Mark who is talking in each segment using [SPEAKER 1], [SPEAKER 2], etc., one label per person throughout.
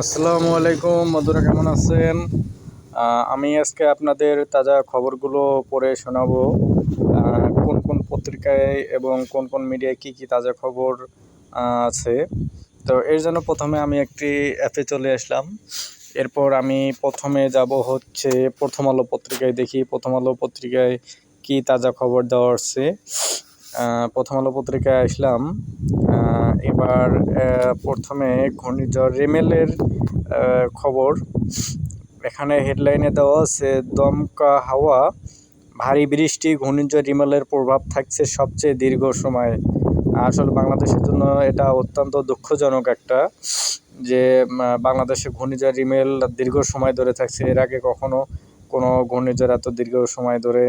[SPEAKER 1] আসসালামু আলাইকুম মধুরা কেমন আছেন? আমি আজকে আপনাদের তাজা খবরগুলো পড়ে শোনাবো। কোন কোন পত্রিকায় এবং কোন কোন মিডিয়ায় কি কি তাজা খবর আছে। তো এর জন্য প্রথমে আমি একটি অ্যাপে চলে আসলাম। এরপর আমি প্রথমে যাব হচ্ছে প্রথম আলো পত্রিকায় দেখি, প্রথম আলো পত্রিকায় কি তাজা খবর দেওয়া হচ্ছে। প্রথম আলো পত্রিকায় আসলাম। এবার প্রথমে ঘূর্ণিঝড় রেমেলের খবর। এখানে হেডলাইনে দেওয়া আছে, দমকা হাওয়া, ভারী বৃষ্টি, ঘূর্ণিঝড় রিমেলের প্রভাব থাকছে সবচেয়ে দীর্ঘ সময়। আসলে বাংলাদেশের জন্য এটা অত্যন্ত দুঃখজনক একটা, যে বাংলাদেশে ঘূর্ণিঝড় রিমেল দীর্ঘ সময় ধরে থাকছে। এর আগে কখনো কোনো ঘূর্ণিঝড় এত দীর্ঘ সময় ধরে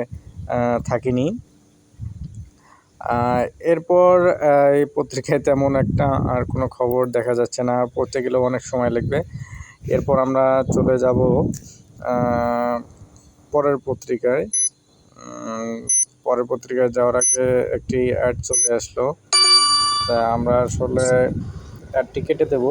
[SPEAKER 1] থাকেনি। এরপর এই পত্রিকায় তেমন একটা আর কোনো খবর দেখা যাচ্ছে না। পড়তে গেলেও অনেক সময় লাগবে। এরপর আমরা চলে যাব পরের পত্রিকায়। পরের পত্রিকায় যাওয়ার আগে একটি অ্যাড চলে আসলো। তা আমরা আসলে অ্যাডটি কেটে দেব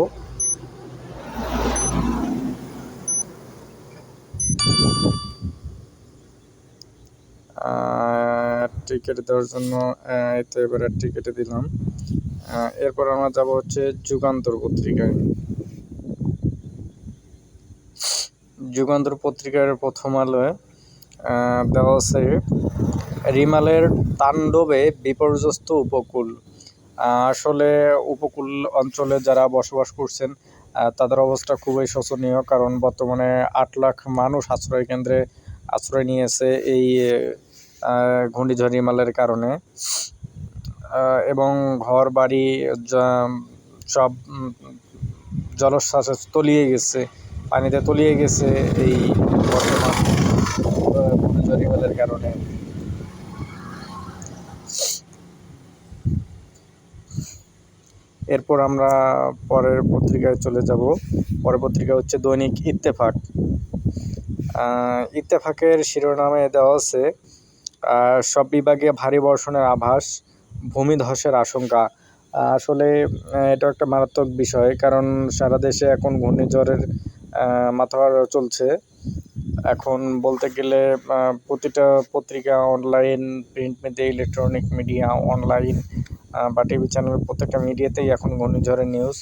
[SPEAKER 1] অ্যাডটি কেটে দেওয়ার জন্য এই তো এবার অ্যাডটি কেটে দিলাম। এরপর আমরা যাব হচ্ছে যুগান্তর পত্রিকায়। যুগান্তর পত্রিকার প্রথম আলোয় দেওয়া আছে, রিমালের তাণ্ডবে বিপর্যস্ত উপকূল। আসলে উপকূল অঞ্চলে যারা বসবাস করছেন তাদের অবস্থা খুবই শোচনীয়, কারণ বর্তমানে আট লাখ মানুষ আশ্রয় কেন্দ্রে আশ্রয় নিয়েছে এই ঘূর্ণিঝড় রিমালের কারণে। এবং ঘর বাড়ি সব জলোচ্ছ্বাসে তলিয়ে গেছে, পানিতে তলিয়ে গেছে এই বর্তমান ঘূর্ণিঝড় রিমেলের কারণে। এরপর আমরা পরের পত্রিকায় চলে যাব। পরের পত্রিকা হচ্ছে দৈনিক ইত্তেফাক। ইত্তেফাকের শিরোনামে দেওয়া আছে সব বিভাগে ভারী বর্ষণের আভাস ভূমিধসের আশঙ্কা। আসলে এটা একটা মারাত্মক বিষয়, কারণ সারা দেশে এখন ঘূর্ণিঝড়ের মাথাভাড়া চলছে। এখন বলতে গেলে প্রতিটা পত্রিকা online print media electronic media online বা টিভি চ্যানেল প্রত্যেকটা মিডিয়াতেই এখন ঘূর্ণিঝড়ের নিউজ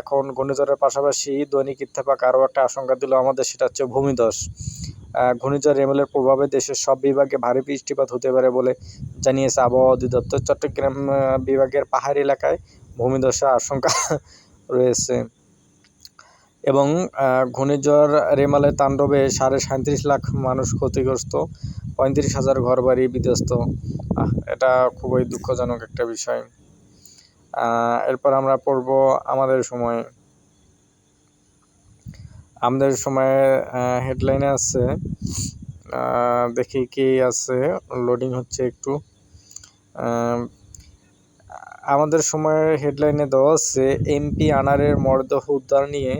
[SPEAKER 1] এখন ঘূর্ণিঝড়ের পাশাপাশি দৈনিক ইত্তেফাক আরও একটা আশঙ্কা দিল আমাদের, সেটা হচ্ছে ভূমিধস ঘূর্ণিঝড় রেমেলের প্রভাবে দেশের সব বিভাগে ভারী বৃষ্টিপাত হতে পারে বলে জানিয়েছে আবহাওয়া অধিদপ্তর। চট্টগ্রাম বিভাগের পাহাড়ি এলাকায় ভূমিধসের আশঙ্কা রয়েছে। এবং ঘূর্ণিঝড় রেমালের তাণ্ডবে সাড়ে সাঁত্রিশ লাখ মানুষ ক্ষতিগ্রস্ত, পঁয়ত্রিশ হাজার ঘরবাড়ি বিধ্বস্ত। এটা খুবই দুঃখজনক একটা বিষয়। এরপর আমরা পড়ব আমাদের সময়। আমাদের সময়ে হেডলাইনে আছে দেখি কি আছে লোডিং হচ্ছে একটু। আমাদের সময়ের হেডলাইনে দেওয়া আছে এমপি আনারের মরদেহ উদ্ধার নিয়ে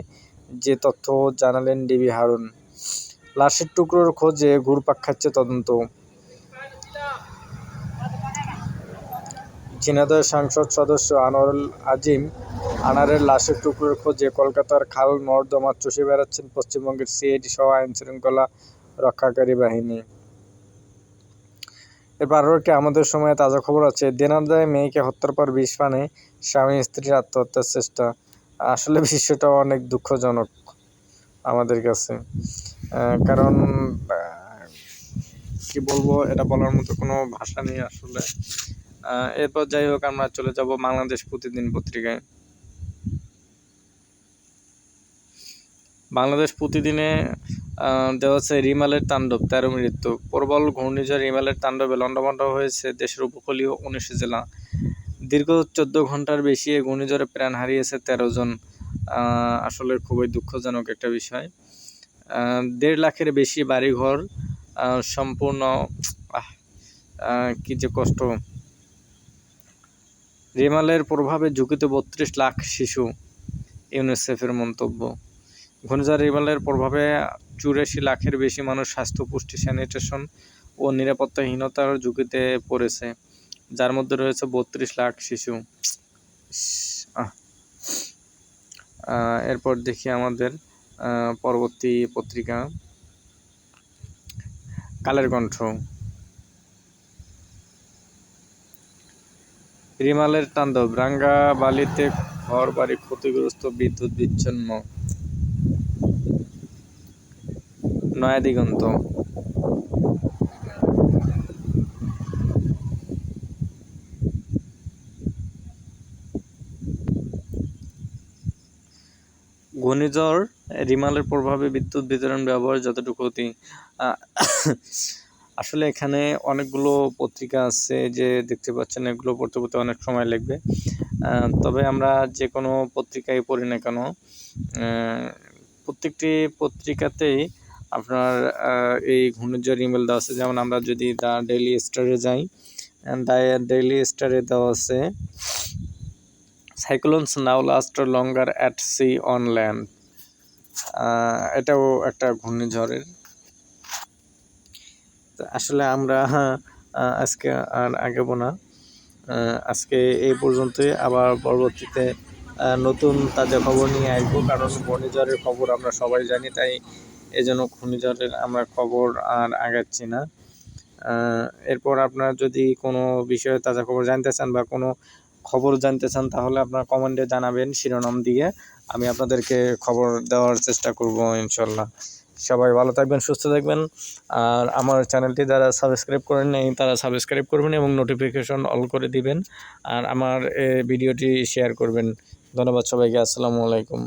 [SPEAKER 1] যে তথ্য জানালেন ডিবি হারুন। লাশের টুকরোর খোঁজে ঘুরপাক খাচ্ছে তদন্ত। ঝিনাইদহ সাংসদ সদস্য আনোয়ারুল আজিম আনারের লাশের টুকরোর খোঁজে কলকাতার খাল নর্দমা চষে বেড়াচ্ছেন পশ্চিমবঙ্গের সিআইডি সহ আইন শৃঙ্খলা রক্ষাকারী বাহিনী। এরপর আরও একটি আমাদের সময়ে তাজা খবর আছে দেনাদায় মেয়েকে হত্যার পর বিষ পানে স্বামী স্ত্রীর আত্মহত্যার চেষ্টা। আসলে বিষয়টা অনেক দুঃখজনক আমাদের কাছে। কারণ কি বলব, এটা বলার মতো কোনো ভাষা নেই আসলে। এরপর যাই হোক, আমরা চলে যাব বাংলাদেশ প্রতিদিন পত্রিকায়। বাংলাদেশ প্রতিদিনে দেওয়া আছে রিমালের তাণ্ডব, তেরো মৃত্যু। প্রবল ঘূর্ণিঝড় রিমালের তাণ্ডবে লণ্ডভণ্ড হয়েছে দেশের উপকূলীয় উনিশ জেলা। দীর্ঘ চোদ্দ ঘণ্টার বেশি এই ঘূর্ণিঝড়ে প্রাণ হারিয়েছে তেরো জন। আসলে খুবই দুঃখজনক একটা বিষয়। দেড় লাখের বেশি বাড়িঘর সম্পূর্ণ কি যে কষ্ট। রিমালের প্রভাবে ঝুঁকিতে বত্রিশ লাখ শিশু, ইউনিসেফের মন্তব্য। ঘূর্ণিঝড় রিমালের প্রভাবে চুরাশি লাখের বেশি মানুষ স্বাস্থ্য পুষ্টি স্যানিটেশন ও নিরাপত্তাহীনতার ঝুঁকিতে পড়েছে, যার মধ্যে রয়েছে বত্রিশ লাখ শিশু। এরপর দেখি আমাদের পরবর্তী পত্রিকা। কালের কণ্ঠ। রিমালের তাণ্ডব রাঙ্গা বালিতে ঘর বাড়ি ক্ষতিগ্রস্ত বিদ্যুৎ বিচ্ছিন্ন। নয়া দিগন্ত। ঘূর্ণিঝড় রিমালের প্রভাবে বিদ্যুৎ বিতরণ ব্যবহার যতটুকু আহ, আসলে এখানে অনেকগুলো পত্রিকা আছে যে দেখতে পাচ্ছেন এগুলো পড়তে পড়তে অনেক সময় লাগবে। তবে আমরা যে কোনো পত্রিকায় পড়ি না কেন প্রত্যেকটি পত্রিকাতেই আপনার এই ঘূর্ণিঝড় ইমেল দেওয়া আছে। যেমন আমরা যদি দ্য ডেইলি স্টারে যাই দ্য ডেইলি স্টারে দেওয়া আছে cyclones now last longer at sea on land এটাও একটা ঘূর্ণিঝড়ের। আসলে আমরা আজকে আর আগাবো না। আজকে এই পর্যন্তই। আবার পরবর্তীতে নতুন তাজা খবর নিয়ে আসব, কারণ ঘূর্ণিঝড়ের খবর আমরা সবাই জানি, তাই এজন্য ঘূর্ণিঝড়ের আমরা খবর আর আগাচ্ছি না। এরপর আপনারা যদি কোনো বিষয়ে তাজা খবর জানতে চান বা কোনো খবর জানতে চান, তাহলে আপনারা কমেন্টে জানাবেন শিরোনাম দিয়ে। আমি আপনাদেরকে খবর দেওয়ার চেষ্টা করব ইনশাল্লাহ। সবাই ভালো থাকবেন, সুস্থ থাকবেন। আর আমার চ্যানেলটি যারা সাবস্ক্রাইব করেন নাই, তারা সাবস্ক্রাইব করবেন এবং নোটিফিকেশন অল করে দিবেন। আর আমার ভিডিওটি শেয়ার করবেন। ধন্যবাদ সবাইকে, আসসালামু আলাইকুম।